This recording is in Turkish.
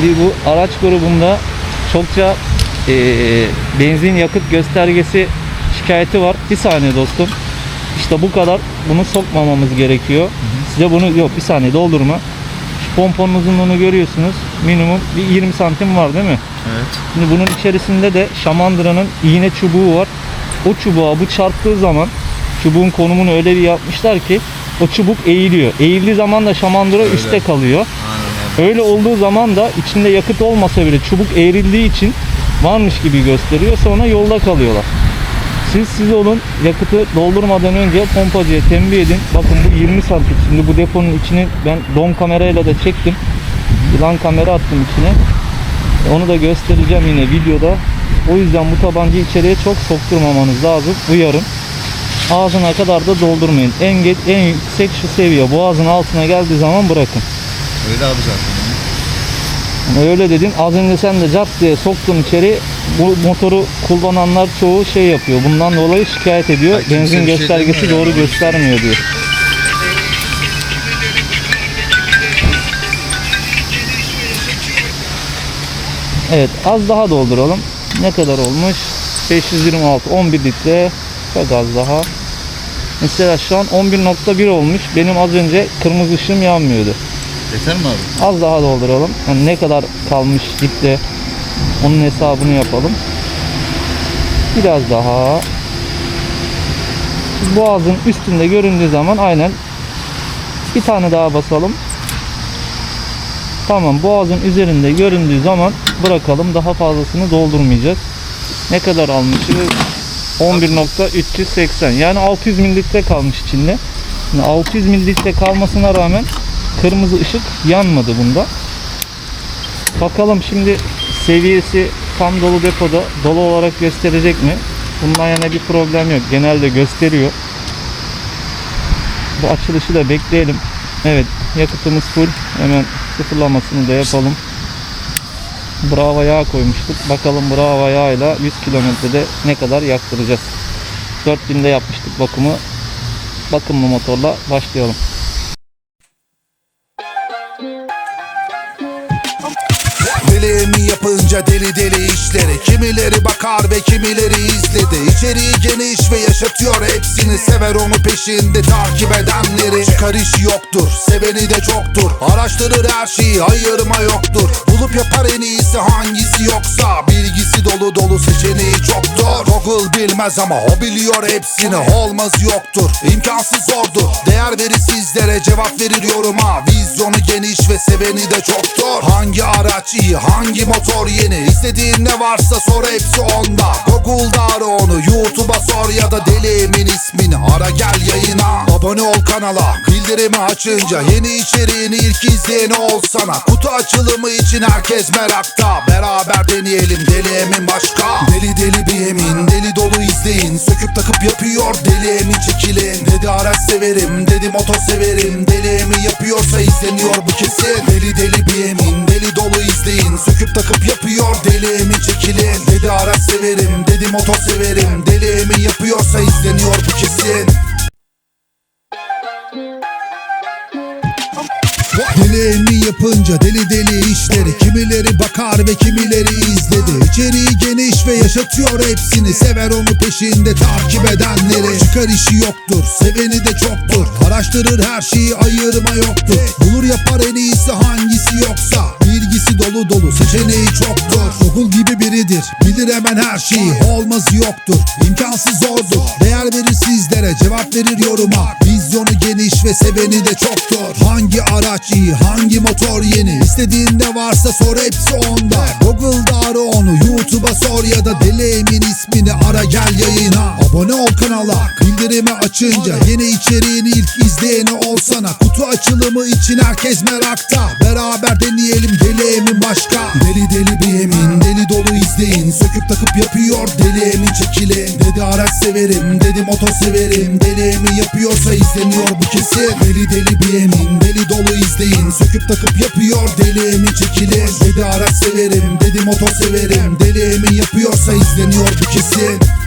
Şimdi bu araç grubunda çokça eee, benzin yakıt göstergesi şikayeti var. Bir saniye dostum. İşte bu kadar. Bunu sokmamamız gerekiyor. Size bunu yok bir saniye doldurma. Şu pomponun uzunluğunu görüyorsunuz. Minimum bir 20 santim var değil mi? Evet. Şimdi bunun içerisinde de şamandıranın iğne çubuğu var. O çubuğa bu çarptığı zaman çubuğun konumunu öyle bir yapmışlar ki o çubuk eğiliyor. Eğildiği zaman da şamandıra Öyle. üstte kalıyor. Aynen öyle. Olduğu zaman da içinde yakıt olmasa bile çubuk eğrildiği için varmış gibi gösteriyor. Sonra yolda kalıyorlar. Siz siz olun yakıtı doldurmadan önce pompacıya tembih edin. Bakın bu 20 santim. Şimdi bu deponun içini ben don kamerayla da çektim. Yılan kamera attım içine. Onu da göstereceğim yine videoda. O yüzden bu tabancayı içeriye çok sokturmamanız lazım. Uyarın. Ağzına kadar da doldurmayın. En en yüksek şu seviye. Boğazın altına geldiği zaman bırakın. Öyle abi zaten. Yani Öyle dedin. Az önce sen de cart diye soktun içeri. Bu motoru kullananlar çoğu şey yapıyor. Bundan dolayı şikayet ediyor. Kimse Benzin şey göstergesi demiyor doğru göstermiyor diyor. Evet az daha dolduralım. Ne kadar olmuş? 526 11 litre. Çok az daha. Mesela şu an 11.1 olmuş. Benim az önce kırmızı ışığım yanmıyordu. Yeter mi abi? Az daha dolduralım. Yani ne kadar kalmış litre onun hesabını yapalım. Biraz daha. Boğazın üstünde göründüğü zaman aynen bir tane daha basalım. Tamam boğazın üzerinde göründüğü zaman bırakalım. Daha fazlasını doldurmayacağız. Ne kadar almışız? 11.380 yani 600 mililitre kalmış içinde. Yani 600 mililitre kalmasına rağmen kırmızı ışık yanmadı bunda. Bakalım şimdi seviyesi tam dolu depoda dolu olarak gösterecek mi? Bundan yana bir problem yok. Genelde gösteriyor. Bu açılışı da bekleyelim. Evet yakıtımız full. Hemen sıfırlamasını da yapalım. Bravo yağ koymuştuk. Bakalım Bravo yağıyla 100 kilometrede ne kadar yaktıracağız. 4000'de yapmıştık bakımı. Bakımlı motorla başlayalım. Deli mi yapınca deli deli işleri. Kimileri bakar ve kimileri izledi. İçeriği geniş ve yaşatıyor hepsini. Sever onu peşinde takip edenleri. Çıkar iş yoktur, seveni de çoktur. Araştırır her şeyi, ayırma yoktur Bulup yapar en iyisi hangisi yoksa Bilgisi dolu dolu seçeneği çoktur. Google bilmez ama o biliyor hepsini. Olmaz yoktur, imkansız zordur. Değer verir sizlere, cevap verir yoruma. Vizyonu geniş ve seveni de çoktur. Hangi araç iyi, hangi motor yeni? İstediğin ne varsa sor hepsi onda. Google'da ara onu, YouTube'a sor ya da deli emin ismini Ara gel yayına, abone ol kanala Bildirimi açınca yeni içeriğini ilk izleyeni olsana. Kutu açılımı için herkes merakta. Beraber deneyelim deli emin başka. Deli deli bir emin, deli dolu izleyin. Söküp takıp yapıyor deli emin çekilin. Dedi araç severim, dedi motor severim. Deli emin yapıyorsa izleniyor bu kesin. Deli deli bir emin, deli dolu izleyin. Söküp takıp yapıyor deli emin çekilin. Dedi araç severim, dedi motor severim. Deli emin yapıyorsa izleniyor bu kesin Deli yapınca deli deli işleri. Kimileri bakar ve kimileri izledi. İçeriği geniş ve yaşatıyor hepsini. Sever onu peşinde takip edenleri. Çıkar işi yoktur, seveni de çoktur. Araştırır her şeyi ayırma yoktur. Bulur yapar en iyisi hangisi yoksa. Bilgisi dolu dolu seçeneği çoktur. Google gibi biridir bilir hemen her şeyi. Olmaz yoktur imkansız zordur. Değer verir sizlere cevap verir yoruma. Vizyonu geniş ve seveni de çoktur. Hangi araç iyi hangi motor yeni? İstediğin ne varsa sor hepsi onda. Google'da ara onu YouTube'a sor ya da deli emin ismini ara gel yayına. Abone ol kanala bildirimi açınca Yeni içeriğini ilk izleyeni olsana. Kutu açılımı için herkes merakta. Beraber deneyelim deli emin başka. Deli deli bir emin deli dolu izleyin. Söküp takıp yapıyor deli emin çekilin Dedi araç severim dedi motor severim. Deli emin yapıyorsa izleniyor bu kesin. Deli deli bir emin dolu izleyin. Söküp takıp yapıyor deli emin çekilin Dedi araç severim dedi motor severim. Deli emin yapıyorsa izleniyor bu kesin